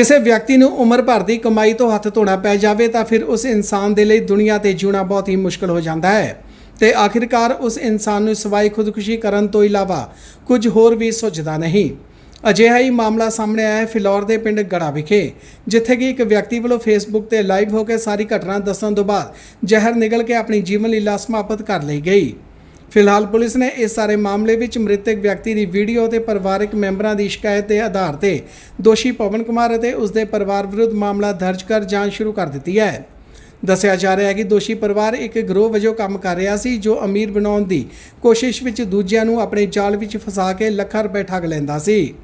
ਕਿਸੇ ਵਿਅਕਤੀ ਨੂੰ ਉਮਰ ਭਰ ਦੀ ਕਮਾਈ ਤੋਂ ਹੱਥ ਧੋਣਾ ਪੈ ਜਾਵੇ ਤਾਂ ਫਿਰ ਉਸ ਇਨਸਾਨ ਦੇ ਲਈ ਦੁਨੀਆ ਤੇ ਜਿਉਣਾ ਬਹੁਤ ਹੀ ਮੁਸ਼ਕਲ ਹੋ ਜਾਂਦਾ ਹੈ। ਤੇ ਆਖਿਰਕਾਰ ਉਸ ਇਨਸਾਨ ਨੂੰ ਸਿਵਾਏ ਖੁਦਕੁਸ਼ੀ ਕਰਨ ਤੋਂ ਇਲਾਵਾ ਕੁਝ ਹੋਰ ਵੀ ਸੁਝਦਾ ਨਹੀਂ। ਅਜਿਹਾ ਹੀ ਮਾਮਲਾ ਸਾਹਮਣੇ ਆਇਆ ਹੈ ਫਿਲੌਰ ਦੇ ਪਿੰਡ ਗੜਾ ਵਿਖੇ, ਜਿੱਥੇ ਕਿ ਇੱਕ ਵਿਅਕਤੀ ਵੱਲੋਂ ਫੇਸਬੁੱਕ ਤੇ ਲਾਈਵ ਹੋ ਕੇ ਸਾਰੀ ਘਟਨਾ ਦੱਸਣ ਤੋਂ ਬਾਅਦ ਜ਼ਹਿਰ ਨਿਗਲ ਕੇ ਆਪਣੀ ਜੀਵਨ ਲੀਲਾ ਸਮਾਪਤ ਕਰ ਲਈ ਗਈ। ਫਿਲਹਾਲ ਪੁਲਿਸ ਨੇ ਇਸ ਸਾਰੇ ਮਾਮਲੇ ਵਿੱਚ ਮ੍ਰਿਤਕ ਵਿਅਕਤੀ ਦੀ ਵੀਡੀਓ ਤੇ ਪਰਿਵਾਰਕ ਮੈਂਬਰਾਂ ਦੀ ਸ਼ਿਕਾਇਤ ਦੇ ਆਧਾਰ ਤੇ ਦੋਸ਼ੀ ਪਵਨ ਕੁਮਾਰ ਅਤੇ ਉਸ ਦੇ ਪਰਿਵਾਰ ਵਿਰੁੱਧ ਮਾਮਲਾ ਦਰਜ ਕਰ ਜਾਂਚ ਸ਼ੁਰੂ ਕਰ ਦਿੱਤੀ ਹੈ। ਦੱਸਿਆ ਜਾ ਰਿਹਾ ਹੈ ਕਿ ਦੋਸ਼ੀ ਪਰਿਵਾਰ ਇੱਕ ਗਰੋਹ ਵਜੋਂ ਕੰਮ ਕਰ ਰਿਹਾ ਸੀ ਜੋ ਅਮੀਰ ਬਣਾਉਣ ਦੀ ਕੋਸ਼ਿਸ਼ ਵਿੱਚ ਦੂਜਿਆਂ ਨੂੰ ਆਪਣੇ ਜਾਲ ਵਿੱਚ ਫਸਾ ਕੇ ਲੱਖਾਂ ਰੁਪਏ ਠੱਗ ਲੈਂਦਾ ਸੀ।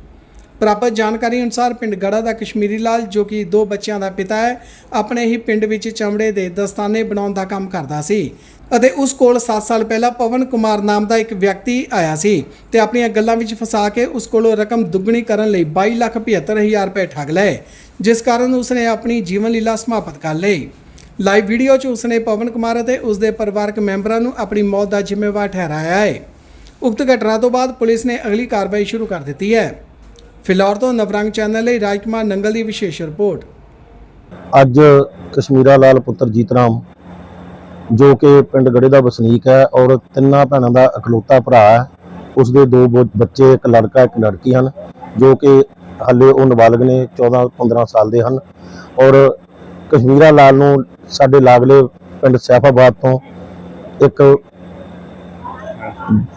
ਪ੍ਰਾਪਤ ਜਾਣਕਾਰੀ ਅਨੁਸਾਰ ਪਿੰਡ ਗੜਾ ਦਾ ਕਸ਼ਮੀਰੀ ਲਾਲ, ਜੋ ਕਿ ਦੋ ਬੱਚਿਆਂ ਦਾ ਪਿਤਾ ਹੈ, ਆਪਣੇ ਹੀ ਪਿੰਡ ਵਿੱਚ ਚਮੜੇ ਦੇ ਦਸਤਾਨੇ ਬਣਾਉਣ ਦਾ ਕੰਮ ਕਰਦਾ ਸੀ ਅਤੇ ਉਸ ਕੋਲ 7 ਸਾਲ ਪਹਿਲਾਂ ਪਵਨ ਕੁਮਾਰ ਨਾਮ ਦਾ ਇੱਕ ਵਿਅਕਤੀ ਆਇਆ ਸੀ ਤੇ ਆਪਣੀਆਂ ਗੱਲਾਂ ਵਿੱਚ ਫਸਾ ਕੇ ਉਸ ਕੋਲੋਂ ਰਕਮ ਦੁੱਗਣੀ ਕਰਨ ਲਈ 22 ਲੱਖ 75 ਹਜ਼ਾਰ ਰੁਪਏ ਠੱਗ ਲਏ, ਜਿਸ ਕਾਰਨ ਉਸਨੇ ਆਪਣੀ ਜੀਵਨ ਲੀਲਾ ਸਮਾਪਤ ਕਰ ਲਈ। ਲਾਈਵ ਵੀਡੀਓ 'ਚ ਉਸਨੇ ਪਵਨ ਕੁਮਾਰ ਅਤੇ ਉਸ ਦੇ ਪਰਿਵਾਰਕ ਮੈਂਬਰਾਂ ਨੂੰ ਆਪਣੀ ਮੌਤ ਦਾ ਜ਼ਿੰਮੇਵਾਰ ਠਹਿਰਾਇਆ ਹੈ। ਉਕਤ ਘਟਨਾ ਤੋਂ ਬਾਅਦ ਪੁਲਿਸ ਨੇ ਅਗਲੀ ਕਾਰਵਾਈ ਸ਼ੁਰੂ ਕਰ ਦਿੱਤੀ ਹੈ। ਫਿਲੌਰ ਤੋਂ ਨਵਰੰਗ ਚੈਨਲ ਲਈ ਰਾਜਕੁਮਾਰ ਨੰਗਲ ਦੀ ਵਿਸ਼ੇਸ਼ ਰਿਪੋਰਟ। ਅੱਜ ਕਸ਼ਮੀਰਾ ਲਾਲ ਪੁੱਤਰ ਜੀਤ ਰਾਮ, ਜੋ ਕਿ ਪਿੰਡ ਗੜੇ ਦਾ ਵਸਨੀਕ ਹੈ ਔਰ ਤਿੰਨਾਂ ਭੈਣਾਂ ਦਾ ਇਕਲੌਤਾ ਭਰਾ ਹੈ ਉਸ ਦੇ ਦੋ ਬ- ਬੱਚੇ, ਇੱਕ ਲੜਕਾ, ਇੱਕ ਲੜਕੀ ਹਨ, ਜੋ ਕਿ ਹਾਲੇ ਉਹ ਨਾਬਾਲਗ ਨੇ 14 15 ਸਾਲ ਦੇ ਹਨ ਔਰ ਕਸ਼ਮੀਰਾ ਲਾਲ ਨੂੰ ਸਾਡੇ ਲਾਗਲੇ ਪਿੰਡ ਸੈਫਾਬਾਦ ਤੋਂ ਇੱਕ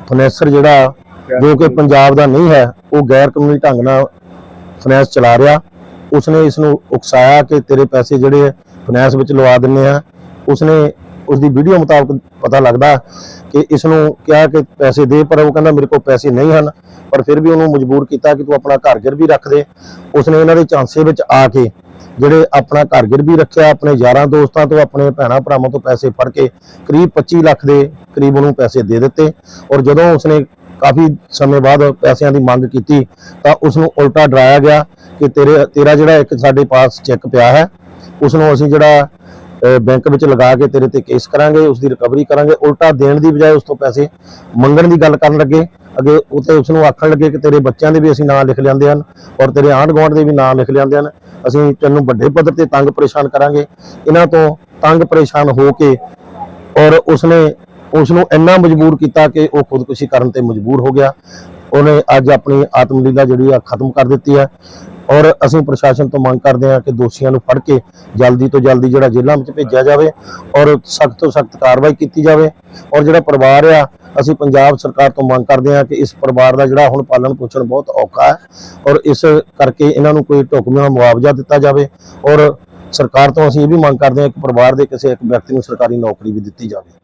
ਫਨੈਸਰ ਜਿਹੜਾ, ਜੋ ਕਿ ਪੰਜਾਬ ਦਾ ਨਹੀਂ ਹੈ ਉਹ ਗੈਰ ਕਾਨੂੰਨੀ ਢੰਗ ਨਾਲ ਫਾਈਨੈਂਸ ਚਲਾ ਰਿਹਾ। ਉਸਨੇ ਇਸ ਨੂੰ ਉਕਸਾਇਆ ਕਿ ਤੇਰੇ ਪੈਸੇ ਜਿਹੜੇ ਫਾਈਨੈਂਸ ਵਿੱਚ ਲਵਾ ਦਿੰਨੇ ਆ। ਉਸਨੇ ਉਸ ਦੀ ਵੀਡੀਓ ਮੁਤਾਬਕ ਪਤਾ ਲੱਗਦਾ ਕਿ ਇਸ ਨੂੰ ਕਿਹਾ ਕਿ ਪੈਸੇ ਦੇ, ਪਰ ਉਹ ਕਹਿੰਦਾ ਮੇਰੇ ਕੋਲ ਪੈਸੇ ਨਹੀਂ ਹਨ। ਪਰ ਫਿਰ ਵੀ ਉਹਨੂੰ ਮਜਬੂਰ ਕੀਤਾ ਕਿ ਤੂੰ ਆਪਣਾ ਘਰ ਗਿਰਵੀ ਰੱਖ ਦੇ। ਉਸਨੇ ਇਹਨਾਂ ਦੇ ਝਾਂਸੇ ਵਿੱਚ ਆ ਕੇ ਜਿਹੜੇ ਆਪਣਾ ਘਰ ਗਿਰਵੀ ਰੱਖਿਆ, ਆਪਣੇ ਯਾਰਾਂ ਦੋਸਤਾਂ ਤੋਂ, ਆਪਣੇ ਭੈਣਾਂ ਭਰਾਵਾਂ ਤੋਂ ਪੈਸੇ ਫੜ ਕੇ ਕਰੀਬ 25 ਲੱਖ ਦੇ ਕਰੀਬ ਉਹਨੂੰ ਪੈਸੇ ਦੇ ਦਿੱਤੇ। ਔਰ ਜਦੋਂ ਉਸਨੇ ਕਾਫੀ ਸਮੇਂ ਬਾਅਦ ਪੈਸਿਆਂ ਦੀ ਮੰਗ ਕੀਤੀ, ਤਾਂ ਉਸ ਨੂੰ ਉਲਟਾ ਡਰਾਇਆ ਗਿਆ ਕਿ ਤੇਰੇ, ਤੇਰਾ ਜਿਹੜਾ ਇੱਕ ਸਾਡੇ ਪਾਸ ਚੈੱਕ ਪਿਆ ਹੈ ਉਸ ਨੂੰ ਅਸੀਂ ਜਿਹੜਾ ਬੈਂਕ ਵਿੱਚ ਲਗਾ ਕੇ ਤੇਰੇ ਤੇ ਕੇਸ ਕਰਾਂਗੇ ਉਸ ਦੀ ਰਿਕਵਰੀ ਕਰਾਂਗੇ। ਉਲਟਾ ਦੇਣ ਦੀ ਬਜਾਏ ਉਸ ਤੋਂ ਪੈਸੇ ਮੰਗਣ ਦੀ ਗੱਲ ਕਰਨ ਲੱਗੇ। ਅੱਗੇ ਉਤੇ ਉਸ ਨੂੰ ਆਖਣ ਲੱਗੇ ਕਿ ਤੇਰੇ ਬੱਚਿਆਂ ਦੇ ਵੀ ਅਸੀਂ ਨਾਂ ਲਿਖ ਲਿਆਂਦੇ ਹਨ ਔਰ ਤੇਰੇ ਆਂਢ ਗੁਆਂਢ ਦੇ ਵੀ ਨਾਂ ਲਿਖ ਲਿਆਂਦੇ ਹਨ। ਅਸੀਂ ਤੈਨੂੰ ਵੱਡੇ ਪੱਧਰ ਤੇ ਤੰਗ ਪਰੇਸ਼ਾਨ ਕਰਾਂਗੇ। ਇਹਨਾਂ ਤੋਂ ਤੰਗ ਪਰੇਸ਼ਾਨ ਹੋ ਕੇ ਔਰ ਉਸਨੇ ਉਸ ਨੂੰ ਇੰਨਾ ਮਜਬੂਰ ਕੀਤਾ ਕਿ ਉਹ ਖੁਦਕੁਸ਼ੀ ਕਰਨ ਤੇ ਮਜਬੂਰ ਹੋ ਗਿਆ। ਉਹਨੇ ਅੱਜ ਆਪਣੀ ਆਤਮ ਲੀਲਾ ਜਿਹੜੀ ਆ ਖਤਮ ਕਰ ਦਿੱਤੀ ਹੈ ਔਰ ਅਸੀਂ ਪ੍ਰਸ਼ਾਸਨ ਤੋਂ ਮੰਗ ਕਰਦੇ ਹਾਂ ਕਿ ਦੋਸ਼ੀਆਂ ਨੂੰ ਫੜ ਕੇ ਜਲਦੀ ਤੋਂ ਜਲਦੀ ਜਿਹੜਾ ਜੇਲ੍ਹਾਂ ਵਿੱਚ ਭੇਜਿਆ ਜਾਵੇ ਔਰ ਸਖਤ ਤੋਂ ਸਖਤ ਕਾਰਵਾਈ ਕੀਤੀ ਜਾਵੇ। ਔਰ ਜਿਹੜਾ ਪਰਿਵਾਰ ਆ, ਅਸੀਂ ਪੰਜਾਬ ਸਰਕਾਰ ਤੋਂ ਮੰਗ ਕਰਦੇ ਹਾਂ ਕਿ ਇਸ ਪਰਿਵਾਰ ਦਾ ਜਿਹੜਾ ਹੁਣ ਪਾਲਣ ਪੋਸ਼ਣ ਬਹੁਤ ਔਖਾ ਹੈ ਔਰ ਇਸ ਕਰਕੇ ਇਹਨਾਂ ਨੂੰ ਕੋਈ ਢੁਕਵਾਂ ਮੁਆਵਜ਼ਾ ਦਿੱਤਾ ਜਾਵੇ। ਔਰ ਸਰਕਾਰ ਤੋਂ ਅਸੀਂ ਇਹ ਵੀ ਮੰਗ ਕਰਦੇ ਹਾਂ ਕਿ ਪਰਿਵਾਰ ਦੇ ਕਿਸੇ ਇੱਕ ਵਿਅਕਤੀ ਨੂੰ ਸਰਕਾਰੀ ਨੌਕਰੀ ਵੀ ਦਿੱਤੀ ਜਾਵੇ।